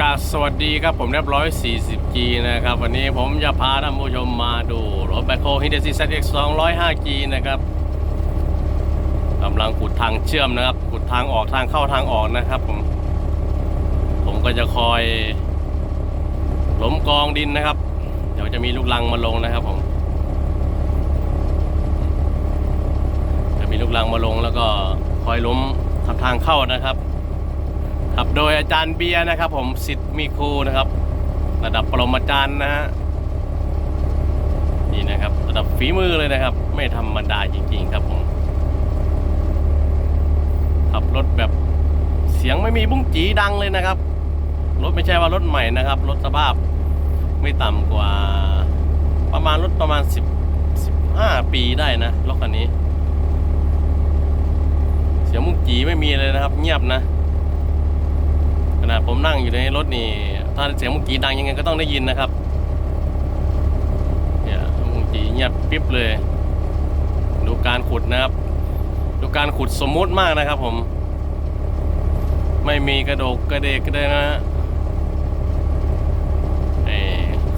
กาสวัสดีครับผมเรียบร้อย 40G นะครับ วันนี้ผมจะพาท่านผู้ชมมาดูรถแบคโฮฮิเดซิเซตเอ็กซ์ 205G นะครับกำลังขุดทางเชื่อมนะครับขุดทางออกทางเข้าทางออกนะครับผมผมก็จะคอยล้มกองดินนะครับ เดี๋ยวจะมีลูกลังมาลงนะครับผม จะมีลูกลังมาลงแล้วก็คอยล้มทำทางเข้านะครับ ครับโดยอาจารย์เบียร์นะครับผมสิทธิ์มีครูนะครับ ระดับปรมาจารย์นะฮะนี่นะครับ ระดับฝีมือเลยนะครับ ไม่ธรรมดาจริงๆครับผมขับรถแบบเสียงไม่มีบุ้งจีดังเลยนะครับ รถไม่ใช่ว่ารถใหม่นะครับ รถสภาพไม่ต่ำกว่า ประมาณรถประมาณ 10 15 ปีได้นะรถคันนี้ เสียงมุ้งจีไม่มีเลยนะครับ เงียบนะ นาดผมนั่งอยู่ในรถนี่ ถ้าเสียงมุงกีดังยังไงก็ต้องได้ยินนะครับเนี่ยมุงกีเงียบปิ๊บเลย ดูการขุดนะครับ ดูการขุดสมมุติมากนะครับผม ไม่มีกระโดกกระเดกเลยนะฮะเอ้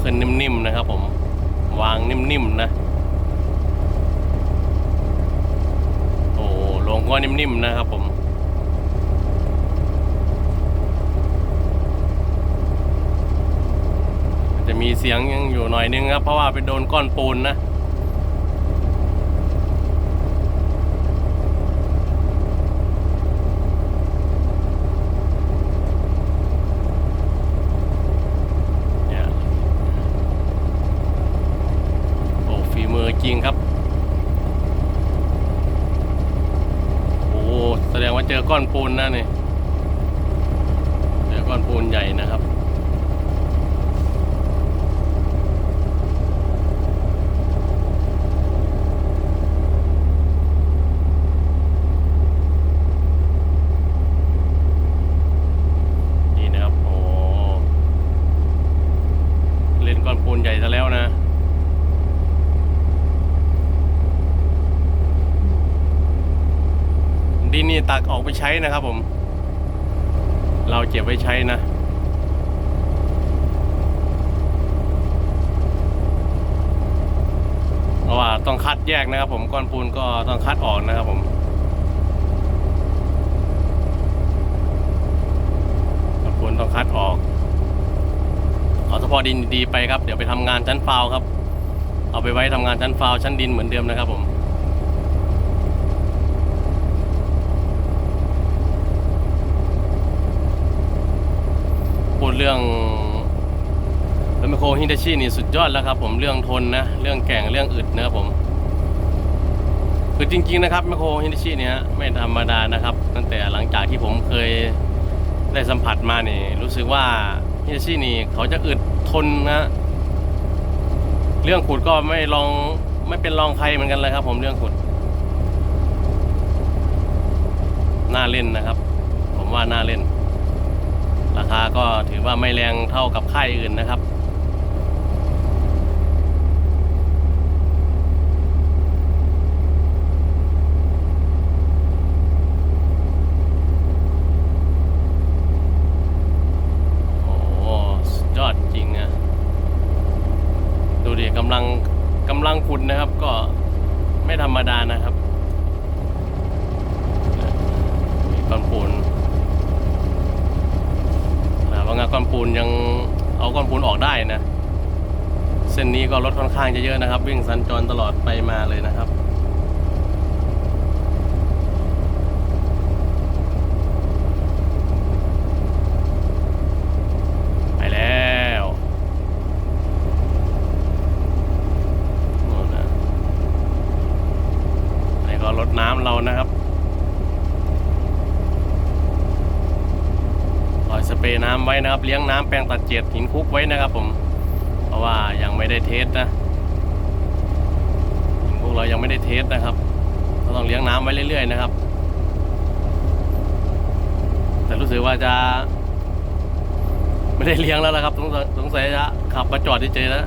ขึ้นนิ่มๆนะครับ ผม วางนิ่มๆนะโอ้ลงก็นิ่มๆนะครับผม จะ มีเสียงยังอยู่หน่อยนึงครับ เพราะว่าไปโดนก้อนปูนนะโอ้ฝีมือจริงครับ โอ้แสดงว่าเจอก้อนปูนนะนี่ เจอก้อนปูนใหญ่นะครับ นี่นะครับ โอ้ เล่นก้อนปูนใหญ่ซะแล้วนะ ดินนี่ตักออกไปใช้นะครับผม เราเก็บไว้ใช้นะเพราะว่าต้องคัดแยกนะครับ ผมก้อนปูนก็ต้องคัดออกนะครับผมขอบคุณต้องคัดออกเอาเฉพาะดินดีไปครับ เดี๋ยวไปทำงานชั้นฟาวครับ เอาไปไว้ทำงานชั้นฟาวชั้นดินเหมือนเดิมนะครับผม เรื่องรถแมคโครฮินดาชินี่สุดยอดแล้วครับ ผมเรื่องทนนะ เรื่องแก่งเรื่องอึดนะครับผมคือจริง ๆ นะครับแมคโครฮินดาชิเนี่ยไม่ธรรมดานะครับ ตั้งแต่หลังจากที่ผมเคยได้สัมผัสมานี่ รู้สึกว่าฮิตาชินี่เขาจะอึดทนนะเรื่องขุดก็ไม่ลองไม่เป็นรองใครเหมือนกันเลยครับ ผมเรื่องขุดน่าเล่นนะครับ ผมว่าน่าเล่น ราคาก็ถือว่าไม่แรงเท่ากับค่ายอื่นนะครับ โอ้โหสุดยอดจริงนะดูดิกำลังกำลังขุดนะครับ ก็ไม่ธรรมดานะครับมีก้อนปูนนะว่างานก้อน ปูนยังเอาก้อนปูนออกได้นะ เส้นนี้ก็รถค่อนข้างจะเยอะนะครับ วิ่งสัญจรตลอดไปมาเลยนะครับ ไปแล้วโน่นนะนี่ก็รดน้ำเรานะครับลอยสเปรย์ นะครับเลี้ยงน้ำแปลงตัดเจียดหินคุกไว้นะครับผมเพราะว่ายังไม่ได้เทสนะหินคุกเรายังไม่ได้เทสนะครับเราต้องเลี้ยงน้ำไว้เรื่อยๆนะครับ แต่รู้สึกว่าจะ ไม่ได้เลี้ยงแล้วละครับสงสัยสงสัยจะขับมาจอดเฉยๆแล้ว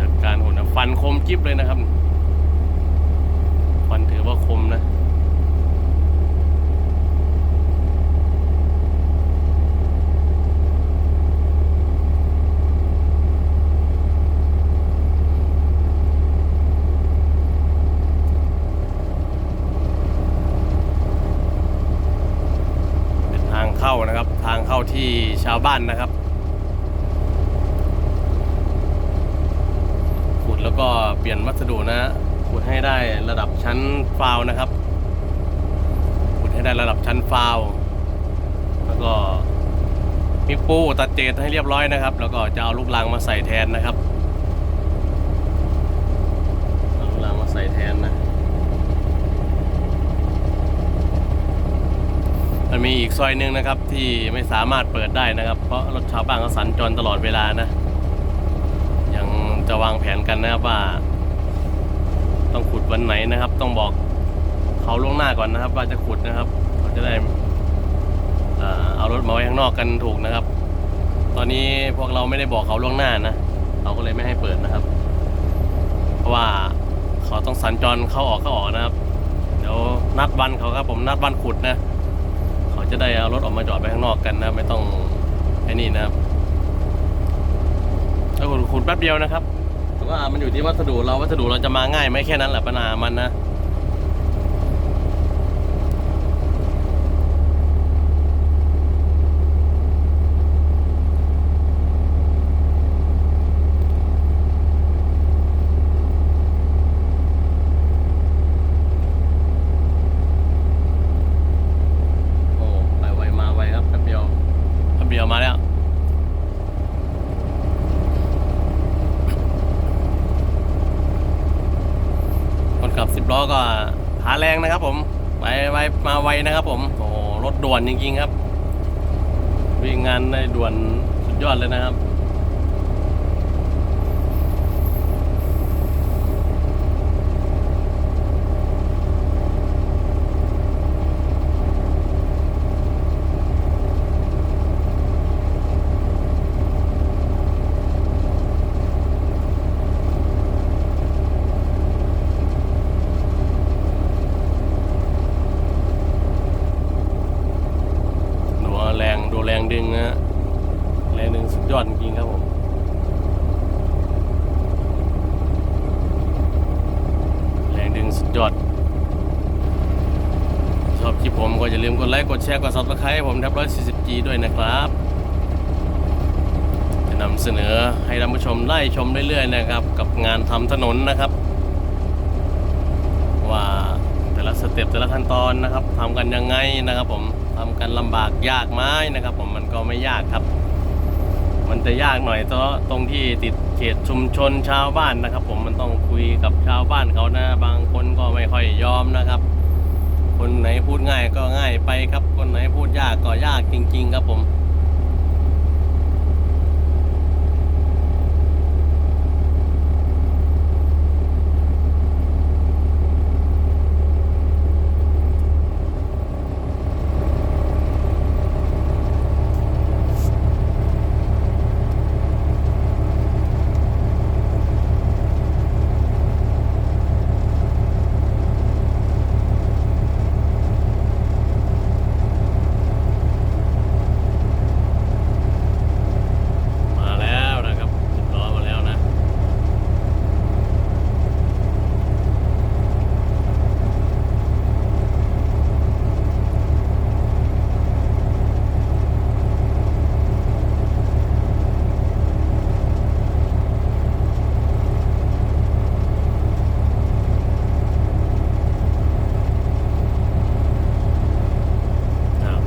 จัดการหุ่นฟันคมจิ๊บเลยนะครับ ฟันถือว่าคมนะ ชาวบ้านนะครับ ขุดแล้วก็เปลี่ยนวัสดุนะขุดให้ได้ระดับชั้นฟาวนะครับ ขุดให้ได้ระดับชั้นฟาวแล้วก็มีปูตัดเจดให้เรียบร้อยนะครับ แล้วก็จะเอาลูกรังมาใส่แทนนะครับเอาลูกรังมาใส่แทนนะ มันมีอีกซอยหนึ่งนะครับ ที่ไม่สามารถเปิดได้นะครับ เพราะรถชาวบ้านเขาสัญจรตลอดเวลานะ ยังจะวางแผนกันนะครับว่า ต้องขุดวันไหนนะครับ ต้องบอกเขาล่วงหน้าก่อนนะครับ ว่าจะขุดนะครับเขาจะได้เอารถมาไว้ข้างนอกกันถูกนะครับ ตอนนี้พวกเราไม่ได้บอกเขาล่วงหน้านะเขาก็เลยไม่ให้เปิดนะครับ เพราะว่าเขาต้องสัญจรเข้าออกเข้าออกนะครับ เดี๋ยวนัดวันเขาครับผมนัดวันขุดนะ จะได้เอารถออกมาจอดไปข้างนอกกันนะไม่ต้องไอ้นี่นะครับแล้วขุดขุดแป๊บเดียวนะครับแต่ว่ามันอยู่ที่วัสดุเราวัสดุเราจะมาง่ายไหมแค่นั้นแหละปัญหามันนะ โอ้ไปไวมาไวครับแป๊บเดียวแป๊บเดียวมาแล้ว กับสิบล้อก็หาแรงนะครับ ผมไปไวมาไวนะครับ ผมโอ้รถด่วนจริงๆครับ วิ่งงานได้ด่วนสุดยอดเลยนะครับ ดู แรงดึงนะแรงดึงสุดยอดจริงครับผมแรงดึงสุดยอด ชอบคลิปผมก็อย่าลืมกดไลค์กดแชร์กด subscribe ให้ผมแทบร้อยสี่สิบ G ด้วยนะครับจะนำเสนอให้ท่านผู้ชมไล่ชมเรื่อยๆนะครับ กับงานทำถนนนะครับ ว่าแต่ละสเต็ปแต่ละขั้นตอนนะครับทำกันยังไงนะครับผม ทำกันลำบากยากไหมนะครับ ผมมันก็ไม่ยากครับ มันจะยากหน่อยตรงตรงที่ติดเขตชุมชนชาวบ้านนะครับ ผมมันต้องคุยกับชาวบ้านเขานะบางคนก็ไม่ค่อยยอมนะครับ คนไหนพูดง่ายก็ง่ายไปครับ คนไหนพูดยากก็ยากจริง ๆ ครับผม มาแล้วนะครับสิบล้อมาแล้วนะ อ้าว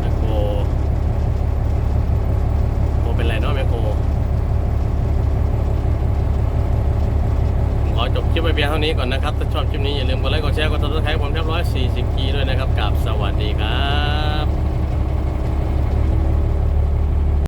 แมคโครโคเป็นไรเนาะแมคโครผมขอจบคลิปไปเพียงเท่า นี้ก่อนนะครับถ้าชอบคลิปนี้อย่าลืมกดไลค์กดแชร์กดติดตามผมเรียบร้อย40กีด้วยนะครับกับสวัสดีครับ